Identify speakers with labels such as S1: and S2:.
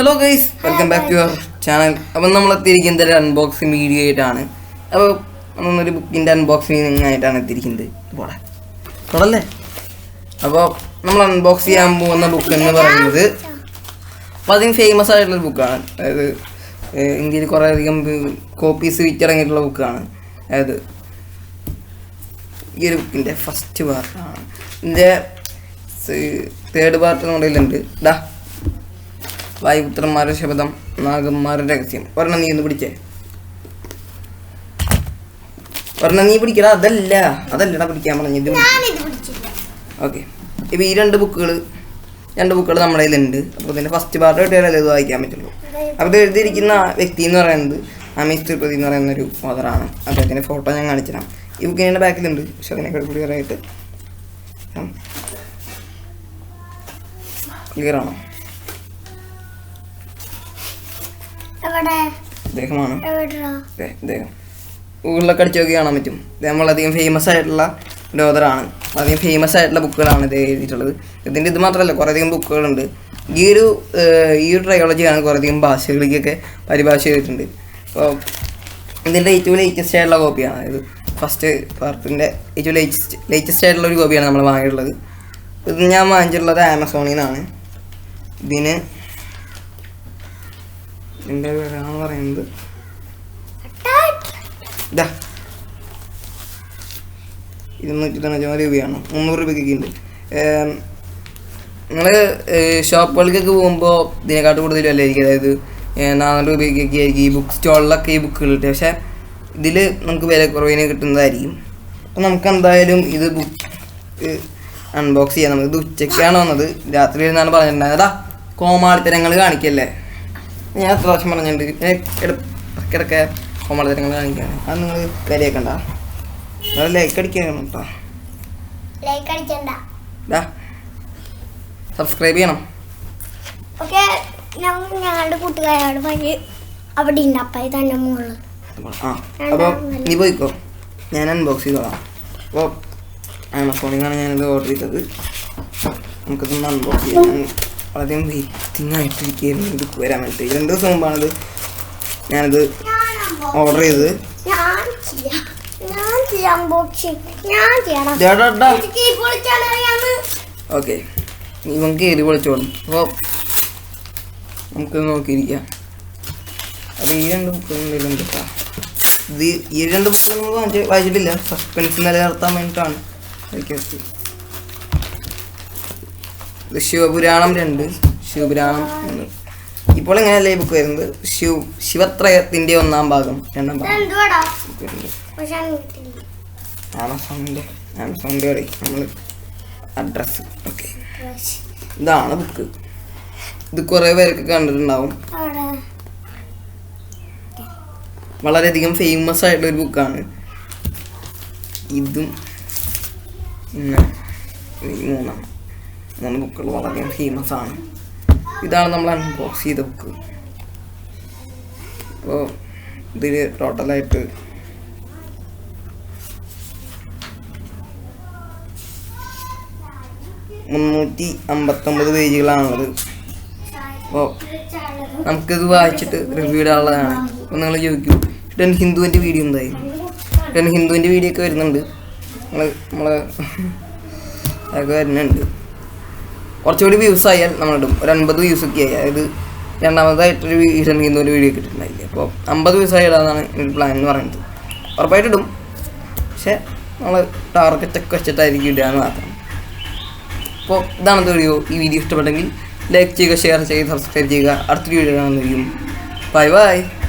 S1: Hello guys welcome back to your channel അപ്പം നമ്മൾ എത്തിയിരിക്കുന്നത് ഒരു അൺബോക്സിങ് വീഡിയോ ആയിട്ടാണ്. അപ്പോൾ നമ്മളൊരു ബുക്കിന്റെ അൺബോക്സിങ് ആയിട്ടാണ് എത്തിയിരിക്കുന്നത്. പോടെ. തുടല്ലേ? അപ്പോൾ നമ്മൾ അൺബോക്സ് ചെയ്യാൻ പോകുന്ന ബുക്ക് എന്ന് പറയുന്നത് അപ്പോൾ അതിന് ഫേമസ് ആയിട്ടുള്ളൊരു ബുക്കാണ് അതായത് ഇന്ത്യയിൽ കുറേ അധികം കോപ്പീസ് വിറ്റിറങ്ങിയിട്ടുള്ള ബുക്കാണ് അതായത് ഈ ഒരു ബുക്കിന്റെ ഫസ്റ്റ് പാർട്ടാണ് ഇതിന്റെ തേർഡ് പാർട്ട് നമ്മുടെ കയ്യിലുണ്ട്. ഡാ വായുപുത്രന്മാരുടെ ശബ്ദം നാഗന്മാരുടെ രഹസ്യം. ഒരെണ്ണം നീ ഒന്ന് പിടിച്ചേ. ഒരെണ്ണം നീ പിടിക്കടാ അതല്ല. അതല്ലടാ പിടിക്കാൻ
S2: പിടിച്ചില്ല.
S1: ഓക്കെ. ഇപ്പൊ ഈ രണ്ട് ബുക്കുകൾ രണ്ട് ബുക്കുകൾ നമ്മുടെ കയ്യിലുണ്ട്. അപ്പോൾ ഇതിന്റെ ഫസ്റ്റ് പാർട്ട് കിട്ടിയാലേ ഇത് വായിക്കാൻ പറ്റുള്ളൂ. അപ്പോൾ ഇത് എഴുതിയിരിക്കുന്ന വ്യക്തി എന്ന് പറയുന്നത് അമീഷ് തിരുപ്പതി എന്ന് പറയുന്ന ഒരു ഫാദറാണ് അദ്ദേഹത്തിന്റെ ഫോട്ടോ ഞാൻ കാണിച്ചിരാം ഈ ബുക്ക് ബുക്കിന്റെ ബാക്കിലുണ്ട്. പക്ഷെ അതിനേക്കാൾ ക്ലിയർ ആയിട്ട് ക്ലിയർ ആണോ?
S2: എവിടെ?
S1: അദ്ദേഹമാണ്
S2: എവിടെടാ?
S1: ദേ, ഇദ്ദേഹം ഗൂഗിളിലൊക്കെ അടിച്ച് നോക്കി കാണാൻ പറ്റും. ഇത് നമ്മളധികം ഫേമസ് ആയിട്ടുള്ള ഒരു ഓതറാണ് അധികം ഫേമസ് ആയിട്ടുള്ള ബുക്കുകളാണ് ഇത് എഴുതിയിട്ടുള്ളത്. ഇതിന്റെ ഇത് മാത്രമല്ല കുറേയധികം ബുക്കുകളുണ്ട്. ഈ ഒരു ഈ ഒരു ട്രയോളജിയാണ് കുറേയധികം ഭാഷകളിലേക്കൊക്കെ പരിഭാഷ ചെയ്തിട്ടുണ്ട്. അപ്പോൾ ഇതിന്റെ ഏറ്റവും ലേറ്റസ്റ്റ് ആയിട്ടുള്ള കോപ്പിയാണ് അതായത് ഫസ്റ്റ് പാർട്ടിന്റെ ഏറ്റവും ലേറ്റസ്റ്റ് ലേറ്റസ്റ്റ് ആയിട്ടുള്ള ഒരു കോപ്പിയാണ് നമ്മൾ വാങ്ങിയിട്ടുള്ളത്. ഇത് ഞാൻ വാങ്ങിച്ചിട്ടുള്ളത് ആമസോണിൽ നിന്നാണ്. ഇതിന് ഇതിന്റെ പേരാണ് പറയുന്നത്. ഇതാ ഇരുന്നൂറ്റി തൊണ്ണൂറ്റി രൂപയാണ്. മുന്നൂറ് രൂപയ്ക്കൊക്കെ ഉണ്ട്. നിങ്ങൾ ഷോപ്പുകൾക്കൊക്കെ പോകുമ്പോൾ ഇതിനെക്കാട്ട് കൂടുതൽ വിലയായിരിക്കും അതായത് നാനൂറ് രൂപയ്ക്കൊക്കെ ആയിരിക്കും ഈ ബുക്ക് സ്റ്റോളിലൊക്കെ ഈ ബുക്കുകൾ കിട്ടും പക്ഷേ ഇതിൽ നമുക്ക് വില കുറവിന് കിട്ടുന്നതായിരിക്കും. അപ്പം നമുക്ക് എന്തായാലും ഇത് ബുക്ക് അൺബോക്സ് ചെയ്യാം. നമുക്ക് ഇത് ഉച്ചയ്ക്കാണ് വന്നത്. രാത്രി ഇരുന്നാണ് പറഞ്ഞിട്ടുണ്ടായിരുന്നത്. അതാ കോമാളിത്തരങ്ങൾ കാണിക്കല്ലേ? ഞാൻ എത്ര പ്രാവശ്യം പറഞ്ഞിട്ടുണ്ട്. ഇടയ്ക്കിടയ്ക്ക് ഇട- ഇടയ്ക്കിടയ്ക്ക് കോമാളിത്തരങ്ങൾ കാണിക്കുകയാണ് അത് നിങ്ങൾ കാര്യക്കണ്ട നിങ്ങൾ ലൈക്ക് അടിക്കണം കേട്ടോ. സബ്സ്ക്രൈബ് ചെയ്യണം.
S2: ഞങ്ങളുടെ കൂട്ടുകാരോട് പറഞ്ഞ് അവിടെ ഉണ്ട് അപ്പം തന്നെ മുകളിൽ
S1: ആ അപ്പോൾ നീ പോയിക്കോ. ഞാൻ അൺബോക്സ് ചെയ്തോളാം. അപ്പോൾ ആമസോണിൽ നിന്നാണ് ഞാനിത് ഓർഡർ ചെയ്തത്. നമുക്കിതൊന്ന് അൺബോക്സ് ചെയ്യാം. ഞാൻ വളരെയധികം വെയിറ്റിംഗ് ആയിട്ടിരിക്കുകയായിരുന്നു ഇത് വരാൻ വേണ്ടി രണ്ട് ദിവസം മുമ്പാണത് ഞാനത് ഓർഡർ.
S2: എനിക്ക് ഈ
S1: ഓക്കെ. ഇവൻ കയറി പൊളിച്ചോളും. അപ്പോൾ നമുക്ക് നോക്കിയിരിക്കാം. അത് ഈ രണ്ട് ബുക്കുകളും കേട്ടോ ഇത് ഈ രണ്ട് ബുക്കുകൾ നമ്മൾ വായിച്ചിട്ടില്ല. സസ്പെൻസ് നിലനിർത്താൻ വേണ്ടിയിട്ടാണ് വായിക്കാത്തത്. ഇത് ശിവപുരാണം രണ്ട് ശിവപുരാണം ഒന്ന് ഇപ്പോൾ എങ്ങനെയല്ലേ ബുക്ക് വരുന്നത്? ശിവ ശിവത്രയത്തിന്റെ ഒന്നാം ഭാഗം. രണ്ടാം ഭാഗം. ആമസോണിന്റെ ആമസോണിന്റെ കടയിൽ നമ്മൾ അഡ്രസ്സ് ഓക്കെ ഇതാണ് ബുക്ക് ഇത് കുറേ പേരൊക്കെ കണ്ടിട്ടുണ്ടാവും. വളരെയധികം ഫേമസ് ആയിട്ടുള്ള ഒരു ബുക്കാണ് ഇതും മൂന്നാണ് മൂന്ന് ബുക്കുകൾ വളരെ ഫേമസ് ആണ് ഇതാണ് നമ്മൾ അൺബോക്സ് ചെയ്ത ബുക്ക്. അപ്പോൾ ഇതിൽ ടോട്ടലായിട്ട് മുന്നൂറ്റി അമ്പത്തൊമ്പത് പേജുകളാണുള്ളത്. അപ്പോൾ നമുക്കിത് വായിച്ചിട്ട് റിവ്യൂ ഇടാനുള്ളതാണ്. അപ്പോൾ നിങ്ങൾ ചോദിക്കും ടെൻ ഹിന്ദുവിന്റെ വീഡിയോ എന്തായി? ടെൻ ഹിന്ദുവിന്റെ വീഡിയോ ഒക്കെ വരുന്നുണ്ട്. നമ്മൾ നമ്മളെ അതൊക്കെ വരുന്നുണ്ട്. കുറച്ചുകൂടി വ്യൂസ് ആയാൽ നമ്മളിടും. ഒരു അൻപത് വ്യൂസ് ഒക്കെ ആയി. അതായത് രണ്ടാമതായിട്ടൊരു ടെൻ ഒരു വീഡിയോ കിട്ടിയിട്ടുണ്ടായില്ല അപ്പോൾ അമ്പത് വ്യൂസ് ആയി ഇടാന്നാണ് എന്റെ പ്ലാൻ എന്ന് പറയുന്നത്. ഉറപ്പായിട്ട് ഇടും. പക്ഷേ നമ്മൾ ടാർഗറ്റ് ഒക്കെ വെച്ചിട്ടായിരിക്കും ഇടുക എന്ന് മാത്രം. അപ്പോൾ ഇതാണ് വീഡിയോ ഈ വീഡിയോ ഇഷ്ടപ്പെട്ടെങ്കിൽ ലൈക്ക് ചെയ്യുക ഷെയർ ചെയ്യുക സബ്സ്ക്രൈബ് ചെയ്യുക. അടുത്തൊരു വീഡിയോ കാണുന്നതായിരിക്കും ബൈ ബൈ